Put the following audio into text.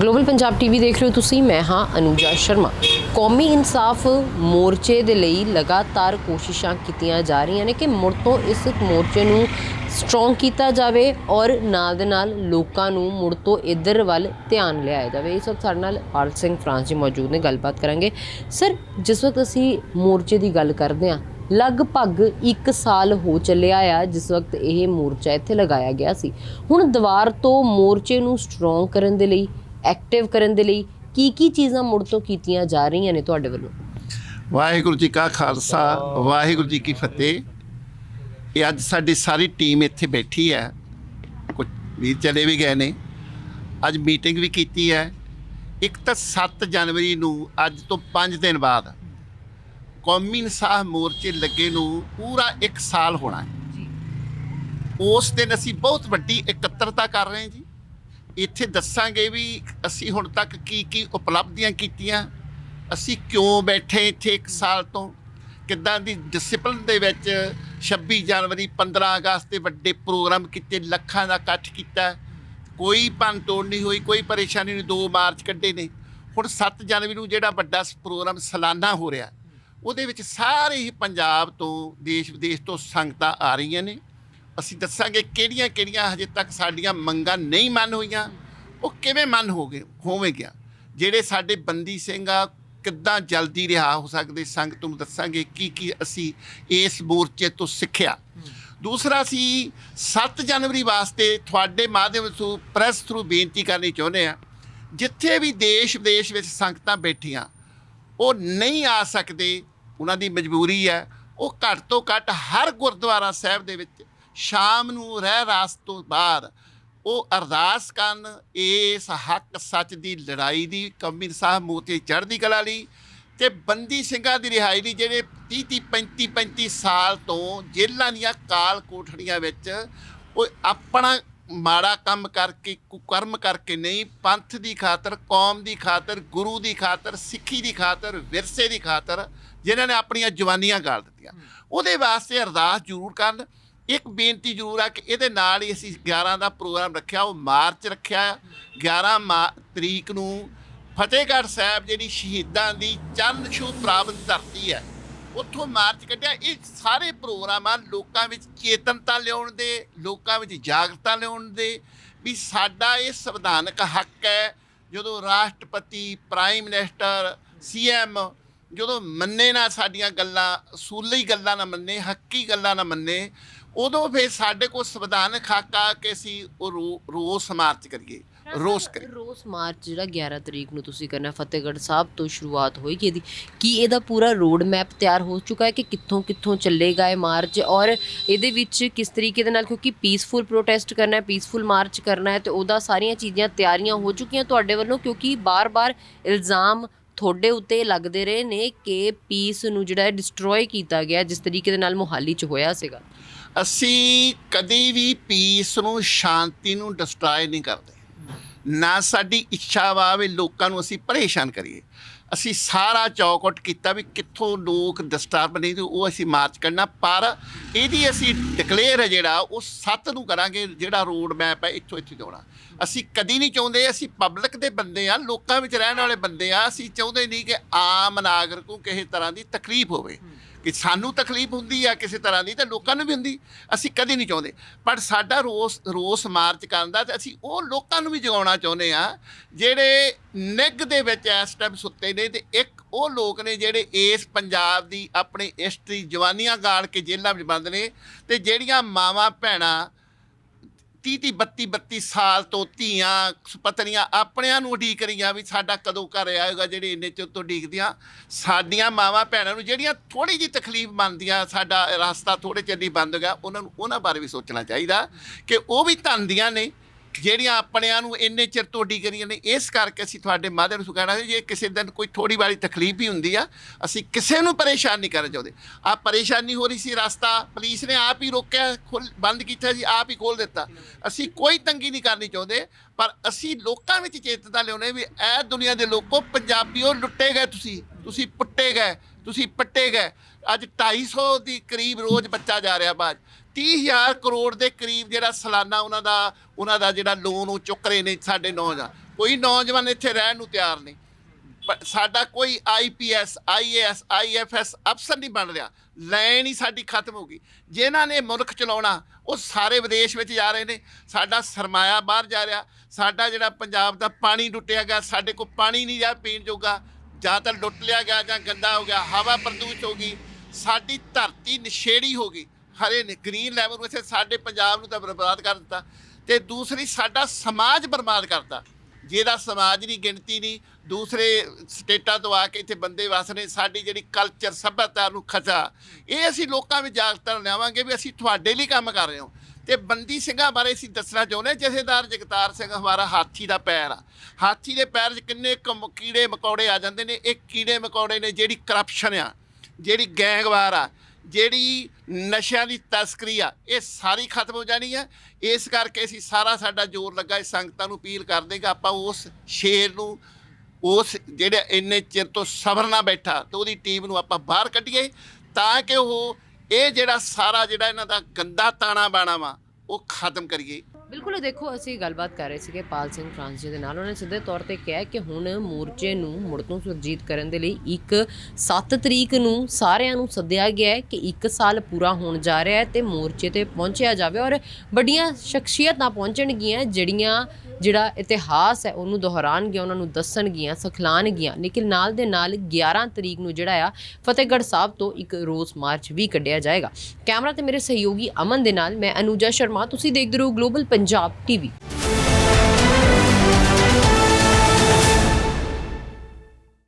Global Punjab TV ਦੇਖ ਰਹੇ ਹੋ ਤੁਸੀਂ, ਮੈਂ ਹਾਂ ਅਨੂਜਾ ਸ਼ਰਮਾ। ਕੌਮੀ ਇਨਸਾਫ ਮੋਰਚੇ ਦੇ ਲਈ ਲਗਾਤਾਰ ਕੋਸ਼ਿਸ਼ਾਂ ਕੀਤੀਆਂ ਜਾ ਰਹੀਆਂ ਨੇ ਕਿ ਮੁੜ ਤੋਂ ਇਸ ਮੋਰਚੇ ਨੂੰ ਸਟਰੋਂਗ ਕੀਤਾ ਜਾਵੇ ਔਰ ਨਾਲ ਦੇ ਨਾਲ ਲੋਕਾਂ ਨੂੰ ਮੁੜ ਤੋਂ ਇੱਧਰ ਵੱਲ ਧਿਆਨ ਲਿਆਇਆ ਜਾਵੇ। ਇਸ ਵਕਤ ਸਾਡੇ ਨਾਲ ਪਾਲ ਸਿੰਘ ਫਰਾਂਸ ਜੀ ਮੌਜੂਦ ਨੇ, ਗੱਲਬਾਤ ਕਰਾਂਗੇ। ਸਰ, ਜਿਸ ਵਕਤ ਅਸੀਂ ਮੋਰਚੇ ਦੀ ਗੱਲ ਕਰਦੇ ਹਾਂ, ਲਗਭਗ 1 ਸਾਲ ਹੋ ਚੱਲਿਆ ਆ ਜਿਸ ਵਕਤ ਇਹ ਮੋਰਚਾ ਇੱਥੇ ਲਗਾਇਆ ਗਿਆ ਸੀ। ਹੁਣ ਦੀਵਾਰ ਤੋਂ ਮੋਰਚੇ ਨੂੰ ਸਟਰੋਂਗ ਕਰਨ ਦੇ ਲਈ ਐਕਟਿਵ ਕਰਨ ਦੇ ਲਈ ਕੀ ਕੀ ਚੀਜ਼ਾਂ ਮੁੜ ਤੋਂ ਕੀਤੀਆਂ ਜਾ ਰਹੀਆਂ ਨੇ ਤੁਹਾਡੇ ਵੱਲੋਂ? ਵਾਹਿਗੁਰੂ ਜੀ ਕਾ ਖਾਲਸਾ ਵਾਹਿਗੁਰੂ ਜੀ ਕੀ ਫਤਿਹ। ਇਹ ਅੱਜ ਸਾਡੀ ਸਾਰੀ ਟੀਮ ਇੱਥੇ ਬੈਠੀ ਹੈ। ਕੁਝ ਵੀ ਚਲੇ ਵੀ ਗਏ ਨੇ। ਅੱਜ ਮੀਟਿੰਗ ਵੀ ਕੀਤੀ ਹੈ। ਇੱਕ ਤਾਂ 7 ਜਨਵਰੀ ਨੂੰ ਅੱਜ ਤੋਂ 5 ਦਿਨ ਬਾਅਦ ਕੌਮੀ ਇਨਸਾਫ ਮੋਰਚੇ ਲੱਗੇ ਨੂੰ ਪੂਰਾ 1 ਸਾਲ ਹੋਣਾ ਹੈ। ਉਸ ਦਿਨ ਅਸੀਂ ਬਹੁਤ ਵੱਡੀ ਇਕੱਤਰਤਾ ਕਰ ਰਹੇ ਹਾਂ ਜੀ। ਇੱਥੇ ਦੱਸਾਂਗੇ ਵੀ ਅਸੀਂ ਹੁਣ ਤੱਕ ਕੀ ਕੀ ਉਪਲਬਧੀਆਂ ਕੀਤੀਆਂ ਅਸੀਂ ਕਿਉਂ ਬੈਠੇ ਇੱਥੇ 1 ਸਾਲ ਤੋਂ? ਕਿੱਦਾਂ ਦੀ ਡਿਸਪਲਿਨ ਦੇ ਵਿੱਚ 26 ਜਨਵਰੀ 15 ਅਗਸਤ ਤੇ ਵੱਡੇ ਪ੍ਰੋਗਰਾਮ ਕੀਤੇ ਲੱਖਾਂ ਦਾ ਇਕੱਠ ਕੀਤਾ। ਕੋਈ ਤੋੜ ਨਹੀਂ ਹੋਈ ਕੋਈ ਪਰੇਸ਼ਾਨੀ ਨਹੀਂ 2 ਮਾਰਚ ਕੱਢੇ ਨੇ। ਹੁਣ 7 ਜਨਵਰੀ ਨੂੰ ਜਿਹੜਾ ਵੱਡਾ ਪ੍ਰੋਗਰਾਮ ਸਾਲਾਨਾ ਹੋ ਰਿਹਾ ਉਹਦੇ ਵਿੱਚ ਸਾਰੇ ਹੀ ਪੰਜਾਬ ਤੋਂ ਦੇਸ਼ ਵਿਦੇਸ਼ ਤੋਂ ਸੰਗਤਾਂ ਆ ਰਹੀਆਂ ਨੇ। ਅਸੀਂ ਦੱਸਾਂਗੇ ਕਿਹੜੀਆਂ ਕਿਹੜੀਆਂ ਹਜੇ ਤੱਕ ਸਾਡੀਆਂ ਮੰਗਾਂ ਨਹੀਂ ਮੰਨ ਹੋਈਆਂ, ਉਹ ਕਿਵੇਂ ਮੰਨ ਹੋ ਗਏ, ਹੋਵੇਗੀਆਂ? ਜਿਹੜੇ ਸਾਡੇ ਬੰਦੀ ਸਿੰਘ ਆ, ਕਿੱਦਾਂ ਜਲਦੀ ਰਿਹਾ ਹੋ ਸਕਦੇ? ਸੰਗਤ ਨੂੰ ਦੱਸਾਂਗੇ ਕੀ ਕੀ ਅਸੀਂ ਇਸ ਮੋਰਚੇ ਤੋਂ ਸਿੱਖਿਆ। ਦੂਸਰਾ ਸੀ 7 ਜਨਵਰੀ ਵਾਸਤੇ ਤੁਹਾਡੇ ਮਾਧਿਅਮ ਤੋਂ ਪ੍ਰੈਸ ਥਰੂ ਬੇਨਤੀ ਕਰਨੀ ਚਾਹੁੰਦੇ ਆ ਜਿੱਥੇ ਵੀ ਦੇਸ਼ ਵਿਦੇਸ਼ ਵਿੱਚ ਸੰਗਤਾਂ ਬੈਠੀਆਂ, ਉਹ ਨਹੀਂ ਆ ਸਕਦੇ, ਉਹਨਾਂ ਦੀ ਮਜਬੂਰੀ ਹੈ, ਉਹ ਘੱਟ ਤੋਂ ਘੱਟ ਹਰ ਗੁਰਦੁਆਰਾ ਸਾਹਿਬ ਦੇ ਵਿੱਚ ਸ਼ਾਮ ਨੂੰ ਰਹਿ ਰਾਸ ਤੋਂ ਬਾਅਦ ਉਹ ਅਰਦਾਸ ਕਰਨ ਇਸ ਹੱਕ ਸੱਚ ਦੀ ਲੜਾਈ ਦੀ ਕੌਮੀ ਸਾਹਿਬ ਮੋਤੀ ਚੜ੍ਹਦੀ ਕਲਾ ਲਈ ਤੇ ਬੰਦੀ ਸਿੰਘਾਂ ਦੀ ਰਿਹਾਈ ਲਈ ਜਿਹੜੇ 30 30 35 35 ਸਾਲ ਤੋਂ ਜੇਲ੍ਹਾਂ ਦੀਆਂ ਕਾਲ ਕੋਠੜੀਆਂ ਵਿੱਚ ਉਹ ਆਪਣਾ ਮਾੜਾ ਕੰਮ ਕਰਕੇ ਕੁਕਰਮ ਕਰਕੇ ਨਹੀਂ ਪੰਥ ਦੀ ਖਾਤਰ ਕੌਮ ਦੀ ਖਾਤਰ ਗੁਰੂ ਦੀ ਖਾਤਰ ਸਿੱਖੀ ਦੀ ਖਾਤਰ ਵਿਰਸੇ ਦੀ ਖਾਤਰ ਜਿਨ੍ਹਾਂ ਨੇ ਆਪਣੀਆਂ ਜਵਾਨੀਆਂ ਗਾਲ ਦਿੱਤੀਆਂ। ਉਹਦੇ ਵਾਸਤੇ ਅਰਦਾਸ ਜ਼ਰੂਰ ਕਰਨ। ਇੱਕ ਬੇਨਤੀ ਜ਼ਰੂਰ ਆ ਕਿ ਇਹਦੇ ਨਾਲ ਹੀ ਅਸੀਂ 11 ਦਾ ਪ੍ਰੋਗਰਾਮ ਰੱਖਿਆ, ਉਹ ਮਾਰਚ ਰੱਖਿਆ 11 ਮਾ- ਤਰੀਕ ਨੂੰ ਫਤਿਹਗੜ੍ਹ ਸਾਹਿਬ ਜਿਹੜੀ ਸ਼ਹੀਦਾਂ ਦੀ ਚੰਨ ਛੂ ਪ੍ਰਾਪਤ ਧਰਤੀ ਹੈ, ਉੱਥੋਂ ਮਾਰਚ ਕੱਢਿਆ। ਇਹ ਸਾਰੇ ਪ੍ਰੋਗਰਾਮ ਆ ਲੋਕਾਂ ਵਿੱਚ ਚੇਤਨਤਾ ਲਿਆਉਣ ਦੇ, ਲੋਕਾਂ ਵਿੱਚ ਜਾਗਰਤਾ ਲਿਆਉਣ ਦੇ ਵੀ ਸਾਡਾ ਇਹ ਸੰਵਿਧਾਨਕ ਹੱਕ ਹੈ। ਜਦੋਂ ਰਾਸ਼ਟਰਪਤੀ, ਪ੍ਰਾਈਮ ਮਿਨਿਸਟਰ ਸੀਐਮ ਜਦੋਂ ਮੰਨੇ ਨਾ ਸਾਡੀਆਂ ਗੱਲਾਂ ਸੂਲੀ ਗੱਲਾਂ ਨਾ ਮੰਨੇ, ਹੱਕੀ ਗੱਲਾਂ ਨਾ ਮੰਨੇ ਉਦੋਂ ਫਿਰ ਸਾਡੇ ਕੋਲ ਸੰਵਿਧਾਨਕ ਹੱਕ ਆ ਕਿ ਅਸੀਂ ਉਹ ਰੋ- ਰੋਸ ਮਾਰਚ ਕਰੀਏ ਰੋਸ ਕਰੀਏ। ਰੋਸ ਮਾਰਚ ਜਿਹੜਾ 11 ਤਰੀਕ ਨੂੰ ਤੁਸੀਂ ਕਰਨਾ ਫਤਿਹਗੜ੍ਹ ਸਾਹਿਬ ਤੋਂ ਸ਼ੁਰੂਆਤ ਹੋਏਗੀ ਇਹਦੀ ਕੀ ਇਹਦਾ ਪੂਰਾ ਰੋਡ ਮੈਪ ਤਿਆਰ ਹੋ ਚੁੱਕਾ ਹੈ ਕਿ ਕਿੱਥੋਂ ਕਿੱਥੋਂ ਚੱਲੇਗਾ ਇਹ ਮਾਰਚ ਔਰ ਇਹਦੇ ਵਿੱਚ ਕਿਸ ਤਰੀਕੇ ਦੇ ਨਾਲ ਕਿਉਂਕਿ ਪੀਸਫੁਲ ਪ੍ਰੋਟੈਸਟ ਕਰਨਾ ਹੈ ਪੀਸਫੁਲ ਮਾਰਚ ਕਰਨਾ ਹੈ ਤੇ ਉਹਦਾ ਸਾਰੀਆਂ ਚੀਜ਼ਾਂ ਤਿਆਰੀਆਂ ਹੋ ਚੁੱਕੀਆਂ ਤੁਹਾਡੇ ਵੱਲੋਂ ਕਿਉਂਕਿ ਬਾਰ-ਬਾਰ ਇਲਜ਼ਾਮ ਤੁਹਾਡੇ ਉੱਤੇ ਲੱਗਦੇ ਰਹੇ ਨੇ ਕਿ ਪੀਸ ਨੂੰ ਜਿਹੜਾ ਹੈ ਡਿਸਟਰੋਏ ਕੀਤਾ ਗਿਆ, ਜਿਸ ਤਰੀਕੇ ਦੇ ਨਾਲ ਮੁਹਾਲੀ 'ਚ ਹੋਇਆ ਸੀਗਾ? ਅਸੀਂ ਕਦੇ ਵੀ ਪੀਸ ਨੂੰ, ਸ਼ਾਂਤੀ ਨੂੰ ਡਿਸਟਰਾਏ ਨਹੀਂ ਕਰਦੇ। ਨਾ ਸਾਡੀ ਇੱਛਾ ਵਾ ਵੀ ਲੋਕਾਂ ਨੂੰ ਅਸੀਂ ਪਰੇਸ਼ਾਨ ਕਰੀਏ। ਅਸੀਂ ਸਾਰਾ ਚੌਕਟ ਕੀਤਾ ਵੀ ਕਿੱਥੋਂ ਲੋਕ ਡਿਸਟਰਬ ਨਹੀਂ ਤੇ ਉਹ ਅਸੀਂ ਮਾਰਚ ਕਰਨਾ, ਪਰ ਇਹਦੀ ਅਸੀਂ ਡਿਕਲੇਅਰ ਹੈ ਜਿਹੜਾ, ਉਹ ਸੱਤ ਨੂੰ ਕਰਾਂਗੇ, ਜਿਹੜਾ ਰੋਡ ਮੈਪ ਹੈ ਇੱਥੋਂ ਇੱਥੇ ਜਾਣਾ ਅਸੀਂ ਕਦੀ ਨਹੀਂ ਚਾਹੁੰਦੇ, ਅਸੀਂ ਪਬਲਿਕ ਦੇ ਬੰਦੇ ਆ, ਲੋਕਾਂ ਵਿੱਚ ਰਹਿਣ ਵਾਲੇ ਬੰਦੇ ਆ, ਅਸੀਂ ਚਾਹੁੰਦੇ ਨਹੀਂ ਕਿ ਆਮ ਨਾਗਰਿਕ ਨੂੰ ਕਿਸੇ ਤਰ੍ਹਾਂ ਦੀ ਤਕਲੀਫ ਹੋਵੇ। ਕਿ ਸਾਨੂੰ ਤਕਲੀਫ ਹੁੰਦੀ ਆ ਕਿਸੇ ਤਰ੍ਹਾਂ ਦੀ ਤਾਂ ਲੋਕਾਂ ਨੂੰ ਵੀ ਹੁੰਦੀ, ਅਸੀਂ ਕਦੇ ਨਹੀਂ ਚਾਹੁੰਦੇ। ਪਰ ਸਾਡਾ ਰੋਸ ਰੋਸ ਮਾਰਚ ਕਰਨ ਦਾ ਤੇ ਅਸੀਂ ਉਹ ਲੋਕਾਂ ਨੂੰ ਵੀ ਜਗਾਉਣਾ ਚਾਹੁੰਦੇ ਆ, ਜਿਹੜੇ ਨਿੱਘ ਦੇ ਵਿੱਚ ਇਸ ਟਾਈਮ ਸੁੱਤੇ ਨੇ ਤੇ ਇੱਕ ਉਹ ਲੋਕ ਨੇ ਜਿਹੜੇ ਇਸ ਪੰਜਾਬ ਦੀ ਆਪਣੇ ਹਿਸਟਰੀ ਜਵਾਨੀਆਂ ਗਾਲ ਕੇ ਜੇਲ੍ਹਾਂ ਵਿੱਚ ਬੰਦ ਨੇ ਤੇ ਜਿਹੜੀਆਂ ਮਾਵਾਂ, ਭੈਣਾਂ 30 ਤੀਹ 32 32 ਸਾਲ ਤੋਂ ਧੀਆਂ ਪਤਨੀਆਂ ਆਪਣਿਆਂ ਨੂੰ ਉਡੀਕ ਰਹੀਆਂ ਵੀ ਸਾਡਾ ਕਦੋਂ ਘਰ ਆਏਗਾ ਜਿਹੜੇ ਇੰਨੇ ਚਿਰ ਤੋਂ ਉਡੀਕਦੀਆਂ। ਸਾਡੀਆਂ ਮਾਵਾਂ ਭੈਣਾਂ ਨੂੰ ਜਿਹੜੀਆਂ ਥੋੜੀ ਜੀ ਤਕਲੀਫ ਮੰਨਦੀਆਂ, ਸਾਡਾ ਰਸਤਾ ਥੋੜੇ ਚਿਰ ਲਈ ਬੰਦ ਹੋ ਗਿਆ, ਉਹਨਾਂ ਨੂੰ ਉਹਨਾਂ ਬਾਰੇ ਵੀ ਸੋਚਣਾ ਚਾਹੀਦਾ ਕਿ ਉਹ ਵੀ ਧੰਦੀਆਂ ਨੇ। ਜਿਹੜੀਆਂ ਆਪਣਿਆਂ ਨੂੰ ਇੰਨੇ ਚਿਰ ਤੋਂ ਉਡੀਕ ਰਹੀਆਂ ਨੇ, ਇਸ ਕਰਕੇ ਅਸੀਂ ਤੁਹਾਡੇ ਮਾਧਿਅਮ ਨੂੰ ਕਹਿਣਾ ਜੇ ਕਿਸੇ ਦਿਨ ਕੋਈ ਥੋੜੀ ਵਾਲੀ ਤਕਲੀਫ ਵੀ ਹੁੰਦੀ ਆ, ਅਸੀਂ ਕਿਸੇ ਨੂੰ ਪਰੇਸ਼ਾਨ ਨਹੀਂ ਕਰਨਾ ਚਾਹੁੰਦੇ। ਆ ਪਰੇਸ਼ਾਨੀ ਹੋ ਰਹੀ ਸੀ, ਰਸਤਾ ਪੁਲਿਸ ਨੇ ਆਪ ਹੀ ਰੋਕਿਆ ਖੁੱਲ- ਬੰਦ ਕੀਤਾ ਸੀ ਆਪ ਹੀ ਖੋਲ ਦਿੱਤਾ। ਅਸੀਂ ਕੋਈ ਤੰਗੀ ਨਹੀਂ ਕਰਨੀ ਚਾਹੁੰਦੇ, ਪਰ ਅਸੀਂ ਲੋਕਾਂ ਵਿੱਚ ਚੇਤਨਾ ਲਿਆਉਣੇ ਵੀ ਇਹ ਦੁਨੀਆ ਦੇ ਲੋਕੋ ਪੰਜਾਬੀਓ ਲੁੱਟੇ ਗਏ ਤੁਸੀਂ ਤੁਸੀਂ ਪੁੱਟੇ ਗਏ, ਤੁਸੀਂ ਪੱਟੇ ਗਏ। ਅੱਜ 250 ਦੀ ਕਰੀਬ ਰੋਜ਼ ਬੱਚਾ ਜਾ ਰਿਹਾ ਬਾਅਦ 30000 ਕਰੋੜ ਦੇ ਕਰੀਬ ਜਿਹੜਾ ਸਾਲਾਨਾ ਉਹਨਾਂ ਦਾ ਉਹਨਾਂ ਦਾ ਜਿਹੜਾ ਲੋਨ ਉਹ ਚੁੱਕ ਰਹੇ ਨੇ ਸਾਡੇ ਨੌਜਵਾਨ। ਕੋਈ ਨੌਜਵਾਨ ਇੱਥੇ ਰਹਿਣ ਨੂੰ ਤਿਆਰ ਨਹੀਂ। ਸਾਡਾ ਕੋਈ ਆਈਪੀਐਸ ਆਈਏਐਸ ਆਈਐਫਐਸ ਅਫਸਰ ਨਹੀਂ ਬਣ ਰਿਹਾ। ਲਾਈਨ ਹੀ ਸਾਡੀ ਖਤਮ ਹੋ ਗਈ। ਜਿਨ੍ਹਾਂ ਨੇ ਮੁਲਕ ਚਲਾਉਣਾ, ਉਹ ਸਾਰੇ ਵਿਦੇਸ਼ ਵਿੱਚ ਜਾ ਰਹੇ ਨੇ। ਸਾਡਾ ਸਰਮਾਇਆ ਬਾਹਰ ਜਾ ਰਿਹਾ। ਸਾਡਾ ਜਿਹੜਾ ਪੰਜਾਬ ਦਾ ਪਾਣੀ ਡੁੱਟਿਆ ਗਿਆ, ਸਾਡੇ ਕੋਲ ਪਾਣੀ ਨਹੀਂ ਜਾ ਪੀਣ ਜੋਗਾ। ਜਾਂ ਤਾਂ ਲੁੱਟ ਲਿਆ ਗਿਆ ਜਾਂ ਗੰਦਾ ਹੋ ਗਿਆ, ਹਵਾ ਪ੍ਰਦੂਸ਼ਿਤ ਹੋ ਗਈ। ਸਾਡੀ ਧਰਤੀ ਨਸ਼ੇੜੀ ਹੋ ਗਈ। ਹਰੇ ਨੇ ਗ੍ਰੀਨ ਲੈਵਲ ਨੂੰ ਇੱਥੇ ਸਾਡੇ ਪੰਜਾਬ ਨੂੰ ਤਾਂ ਬਰਬਾਦ ਕਰ ਦਿੱਤਾ ਤੇ ਦੂਸਰੀ ਸਾਡਾ ਸਮਾਜ ਬਰਬਾਦ ਕਰਤਾ। ਜਿਹਦਾ ਸਮਾਜ ਦੀ ਗਿਣਤੀ ਨਹੀਂ ਦੂਸਰੇ ਸਟੇਟਾਂ ਤੋਂ ਆ ਕੇ ਇੱਥੇ ਬੰਦੇ ਵਸ ਰਹੇ ਸਾਡੀ ਜਿਹੜੀ ਕਲਚਰ ਸੱਭਿਅਤਾ ਨੂੰ ਖਚਾ ਇਹ ਅਸੀਂ ਲੋਕਾਂ ਵਿੱਚ ਜਾਗਰੂਕਤਾ ਲਿਆਵਾਂਗੇ ਵੀ ਅਸੀਂ ਤੁਹਾਡੇ ਲਈ ਕੰਮ ਕਰ ਰਹੇ ਹਾਂ। ਤੇ ਬੰਦੀ ਸਿੰਘਾਂ ਬਾਰੇ ਅਸੀਂ ਦੱਸਣਾ ਚਾਹੁੰਦੇ ਹਾਂ, ਜਥੇਦਾਰ ਜਗਤਾਰ ਸਿੰਘ ਹਮਾਰਾ ਹਾਥੀ ਦਾ ਪੈਰ ਆ। ਹਾਥੀ ਦੇ ਪੈਰ 'ਚ ਕਿੰਨੇ ਕੁ ਕੀੜੇ ਮਕੌੜੇ ਆ ਜਾਂਦੇ ਨੇ ਇਹ ਕੀੜੇ ਮਕੌੜੇ ਨੇ ਜਿਹੜੀ ਕਰਪਸ਼ਨ ਆ। ਜਿਹੜੀ ਗੈਂਗਵਾਰ ਆ, ਜਿਹੜੀ ਨਸ਼ਿਆਂ ਦੀ ਤਸਕਰੀ ਆ, ਇਹ ਸਾਰੀ ਖਤਮ ਹੋ ਜਾਣੀ ਆ। ਇਸ ਕਰਕੇ ਅਸੀਂ ਸਾਰਾ ਸਾਡਾ ਜ਼ੋਰ ਲੱਗਾ ਇਸ ਸੰਗਤਾਂ ਨੂੰ ਅਪੀਲ ਕਰਦੇ ਕਿ ਆਪਾਂ ਉਸ ਸ਼ੇਰ ਨੂੰ, ਉਸ ਜਿਹੜੇ ਇੰਨੇ ਚਿਰ ਤੋਂ ਸਬਰ ਨਾ ਬੈਠਾ ਤੇ ਉਹਦੀ ਟੀਮ ਨੂੰ ਆਪਾਂ ਬਾਹਰ ਕੱਢੀਏ ਤਾਂ ਕਿ ਉਹ ਇਹ ਜਿਹੜਾ ਸਾਰਾ ਜਿਹੜਾ ਇਹਨਾਂ ਦਾ ਗੰਦਾ ਤਾਣਾ ਬਾਣਾ ਵਾ, ਉਹ ਖਤਮ ਕਰੀਏ। ਬਿਲਕੁਲ, ਦੇਖੋ, ਅਸੀਂ ਗੱਲਬਾਤ ਕਰ ਰਹੇ ਸੀਗੇ ਪਾਲ ਸਿੰਘ ਫਰਾਂਸ ਜੀ ਦੇ ਨਾਲ। ਉਹਨਾਂ ਨੇ ਸਿੱਧੇ ਤੌਰ ਤੇ ਕਿਹਾ ਕਿ ਹੁਣ ਮੋਰਚੇ ਨੂੰ, ਮੁੜ ਤੋਂ ਸੁਰਜੀਤ ਕਰਨ ਦੇ ਲਈ ਇੱਕ 7 ਤਰੀਕ ਨੂੰ ਸਾਰਿਆਂ ਨੂੰ ਸੱਦਿਆ ਗਿਆ ਹੈ ਕਿ ਇੱਕ ਸਾਲ ਪੂਰਾ ਹੋਣ ਜਾ ਰਿਹਾ ਹੈ ਤੇ ਮੋਰਚੇ ਤੇ ਪਹੁੰਚਿਆ ਜਾਵੇ ਔਰ ਵੱਡੀਆਂ ਸ਼ਖਸੀਅਤਾਂ ਪਹੁੰਚਣਗੀਆਂ, ਜਿਹੜੀਆਂ, ਜਿਹੜਾ ਇਤਿਹਾਸ ਹੈ ਉਹਨੂੰ ਦੁਹਰਾਉਣਗੀਆਂ ਉਹਨਾਂ ਨੂੰ ਦੱਸਣਗੀਆਂ ਸਿਖਲਾਉਣਗੀਆਂ ਲੇਕਿਨ ਨਾਲ ਦੇ ਨਾਲ 11 ਤਰੀਕ ਨੂੰ ਜਿਹੜਾ ਆ, ਫਤਿਹਗੜ੍ਹ ਸਾਹਿਬ ਤੋਂ ਇੱਕ ਰੋਸ ਮਾਰਚ ਵੀ ਕੱਢਿਆ ਜਾਏਗਾ। ਕੈਮਰਾ ਤੇ ਮੇਰੇ ਸਹਿਯੋਗੀ ਅਮਨ ਦੇ ਨਾਲ, ਮੈਂ ਅਨੂਜਾ ਸ਼ਰਮਾ। ਤੁਸੀਂ ਦੇਖਦੇ ਰਹੋ ਗਲੋਬਲ ਪੰਜਾਬ ਟੀਵੀ